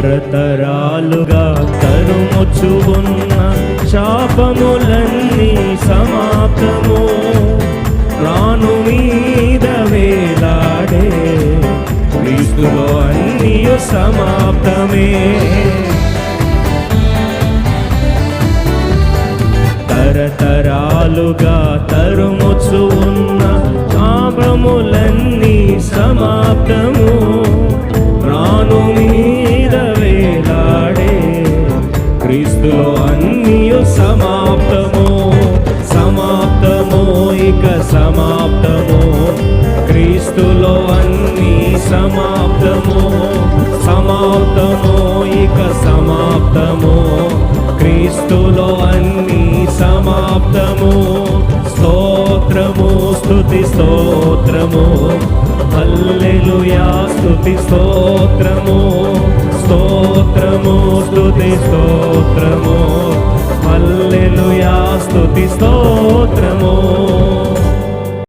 తరతరాలుగా తరుముచు ఉన్న శాపములన్నీ సమాప్తము. రాను మీద వేలాడే క్రీస్తులో అన్నీ సమాప్తమే. తరతరాలుగా తరుముచు ఉన్న శాపములన్నీ సమాప్తము. క్రీస్తులో అన్నీ సమాప్తము సమాప్తమో ఇక సమాప్తము. క్రీస్తులో అన్ని సమాప్తము సమాప్తమో ఇక సమాప్తము. క్రీస్తులో అన్ని సమాప్తము స్తోత్రము స్థుతి స్తోత్రము. హల్లెలూయా స్తుతి స్తోత్రము. స్తుతి స్తోత్రము. హల్లెలూయా స్తుతి స్తోత్రము.